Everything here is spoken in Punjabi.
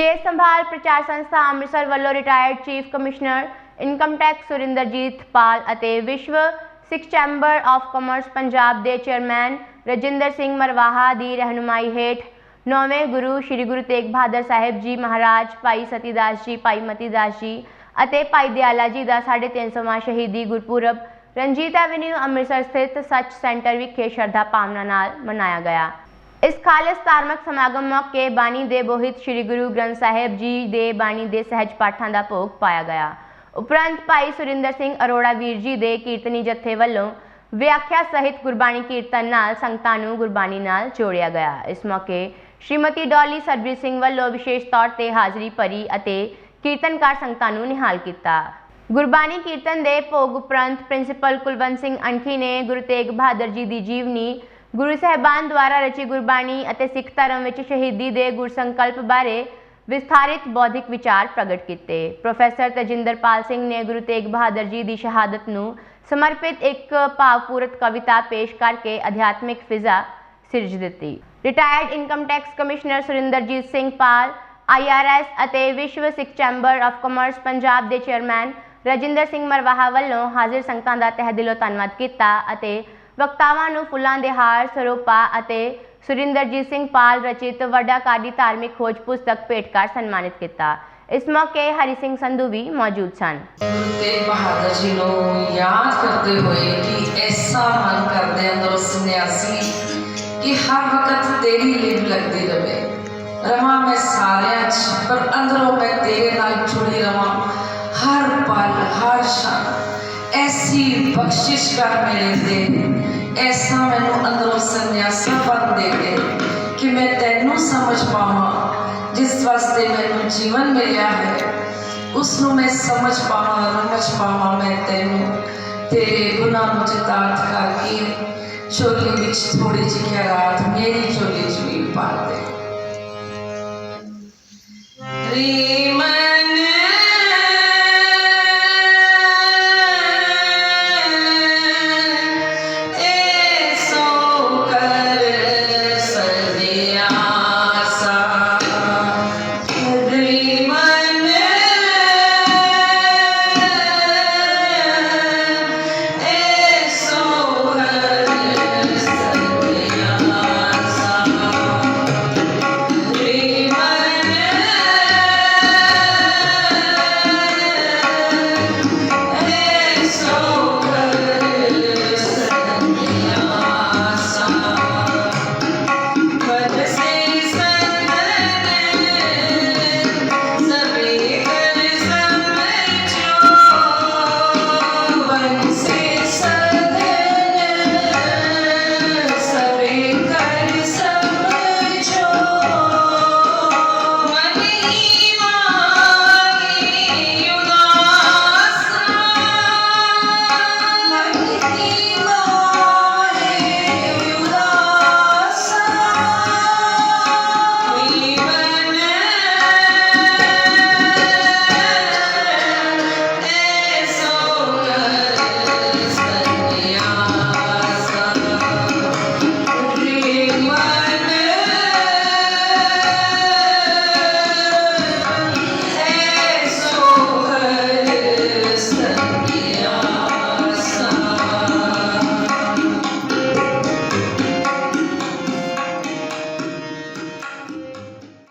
ਕੇਸ ਸੰਭਾਲ ਪ੍ਰਚਾਰ ਸੰਸਥਾ ਅੰਮ੍ਰਿਤਸਰ ਵੱਲੋਂ retired chief commissioner income tax Surinderjit Pal ਅਤੇ ਵਿਸ਼ਵ Sikh chamber of commerce Punjab ਦੇ ਚੇਅਰਮੈਨ ਰਜਿੰਦਰ ਸਿੰਘ ਮਰਵਾਹਾ ਦੀ ਰਹਿਨੁਮਾਈ ਹੇਠ ਨੌਵੇਂ ਗੁਰੂ ਸ੍ਰੀ ਗੁਰੂ ਤੇਗ ਬਹਾਦਰ ਸਾਹਿਬ ਜੀ ਮਹਾਰਾਜ, ਭਾਈ ਸਤੀਦਾਸ ਜੀ, ਭਾਈ ਮਤੀਦਾਸ ਜੀ ਅਤੇ ਭਾਈ ਦਿਆਲਾ ਜੀ ਦਾ 350ਵਾਂ ਸ਼ਹੀਦੀ ਗੁਰਪੁਰਬ ਰਣਜੀਤ ਐਵਨਿਊ ਅੰਮ੍ਰਿਤਸਰ ਸਥਿਤ ਸੱਚ ਸੈਂਟਰ ਵਿਖੇ ਸ਼ਰਧਾ ਭਾਵਨਾ ਨਾਲ ਮਨਾਇਆ ਗਿਆ। ਇਸ ਖਾਲਸ ਧਾਰਮਿਕ ਸਮਾਗਮ ਮੌਕੇ ਬਾਣੀ ਦੇ ਬੋਹਿਤ ਸ੍ਰੀ ਗੁਰੂ ਗ੍ਰੰਥ ਸਾਹਿਬ ਜੀ ਦੇ ਬਾਣੀ ਦੇ ਸਹਿਜ ਪਾਠਾਂ ਦਾ ਭੋਗ ਪਾਇਆ ਗਿਆ। ਉਪਰੰਤ ਭਾਈ ਸੁਰਿੰਦਰ ਸਿੰਘ ਅਰੋੜਾ ਵੀਰ ਜੀ ਦੇ ਕੀਰਤਨੀ ਜਥੇ ਵੱਲੋਂ ਵਿਆਖਿਆ ਸਹਿਤ ਗੁਰਬਾਣੀ ਕੀਰਤਨ ਨਾਲ ਸੰਗਤਾਂ ਨੂੰ ਗੁਰਬਾਣੀ ਨਾਲ ਜੋੜਿਆ ਗਿਆ। ਇਸ ਮੌਕੇ ਸ਼੍ਰੀਮਤੀ ਡੋਲੀ ਸਰਬਜੀਤ ਸਿੰਘ ਵੱਲੋਂ ਵਿਸ਼ੇਸ਼ ਤੌਰ ਤੇ ਹਾਜ਼ਰੀ ਭਰੀ ਅਤੇ ਕੀਰਤਨਕਾਰ ਸੰਗਤਾਂ ਨੂੰ ਨਿਹਾਲ ਕੀਤਾ। ਗੁਰਬਾਣੀ ਕੀਰਤਨ ਦੇ ਭੋਗ ਉਪਰੰਤ ਪ੍ਰਿੰਸੀਪਲ ਕੁਲਵੰਤ ਸਿੰਘ ਅਣਖੀ ਨੇ ਗੁਰੂ ਤੇਗ ਬਹਾਦਰ ਜੀ ਦੀ ਜੀਵਨੀ ਗੁਰੂ ਸਾਹਿਬਾਨ ਦੁਆਰਾ ਰਚੀ ਗੁਰਬਾਣੀ ਅਤੇ ਸਿੱਖ ਧਰਮ ਵਿੱਚ ਸ਼ਹੀਦੀ ਦੇ ਗੁਰਸੰਕਲਪ ਬਾਰੇ ਵਿਸਥਾਰਿਤ ਬੌਧਿਕ ਵਿਚਾਰ ਪ੍ਰਗਟ ਕੀਤੇ। ਪ੍ਰੋਫੈਸਰ ਤਜਿੰਦਰਪਾਲ ਸਿੰਘ ਨੇ ਗੁਰੂ ਤੇਗ ਬਹਾਦਰ ਜੀ ਦੀ ਸ਼ਹਾਦਤ ਨੂੰ ਸਮਰਪਿਤ ਇੱਕ ਭਾਵਪੂਰਤ ਕਵਿਤਾ ਪੇਸ਼ ਕਰਕੇ ਅਧਿਆਤਮਿਕ ਫਿਜ਼ਾ ਸਿਰਜ ਦਿੱਤੀ। Retired income tax commissioner Surinderjit Singh Pal IRS ਅਤੇ ਵਿਸ਼ਵ Sikh chamber of commerce Punjab ਦੇ ਚੇਅਰਮੈਨ ਰਜਿੰਦਰ ਸਿੰਘ ਮਰਵਾਹਾ ਵੱਲੋਂ ਹਾਜ਼ਰ ਸੰਗਤਾਂ ਦਾ ਤਹਿ ਦਿਲੋਂ ਧੰਨਵਾਦ ਕੀਤਾ ਅਤੇ ਵਕਤਾਵਾਂ ਨੂੰ ਫੁੱਲਾਂ ਦੇ ਹਾਰ, ਸਰੂਪਾ ਅਤੇ ਸੁਰਿੰਦਰਜੀਤ ਸਿੰਘ ਪਾਲ ਰਚਿਤ ਵੱਡਾਕਾਰੀ ਧਾਰਮਿਕ ਖੋਜ ਪੁਸਤਕ ਭੇਟ ਕਰ ਸਨਮਾਨਿਤ ਕੀਤਾ। ਇਸ ਮੌਕੇ ਹਰੀ ਸਿੰਘ ਸੰਧੂ ਵੀ ਮੌਜੂਦ ਸਨ। ਤੇਗ ਬਹਾਦਰ ਜੀ ਨੂੰ ਯਾਦ ਕਰਦੇ ਹੋਏ ਕਿ ਐਸਾ ਮਨ ਕਰਦੇ ਅੰਦਰੋਂ ਸੰਨਿਆਸੀ ਕਿ ਹਰ ਵਕਤ ਤੇਰੀ ਲਿਵ ਲੱਗਦੀ ਰਵੇ ਰਵਾਂ ਮੈਂ ਸਾਰਿਆਂ ਬਖਸ਼ਿਸ਼ ਕਰ ਮੇਰੇ ਤੇ। ਐਸਾ ਮੈਨੂੰ ਅੰਦਰੋਂ ਸੰਨਿਆਸਾ ਬਣ ਦੇ ਦੇ ਕਿ ਮੈਂ ਤੈਨੂੰ ਸਮਝ ਪਾਵਾਂ, ਜਿਸ ਵਾਸਤੇ ਮੈਨੂੰ ਜੀਵਨ ਮਿਲਿਆ ਹੈ। ਉਸ ਨੂੰ ਮੈਂ ਸਮਝ ਪਾਵਾਂ ਸਮਝ ਪਾਵਾਂ ਮੈਂ ਤੈਨੂੰ। ਤੇਰੇ ਗੁਨਾਹ ਨੂੰ ਚਿਤਾਰਥ ਕਰਕੇ ਝੋਲੀ ਵਿੱਚ ਥੋੜੀ ਜਿਹੀ ਰਾਤ ਮੇਰੀ ਝੋਲੀ 'ਚ ਵੀ ਪਾ ਦੇ। ਰੇ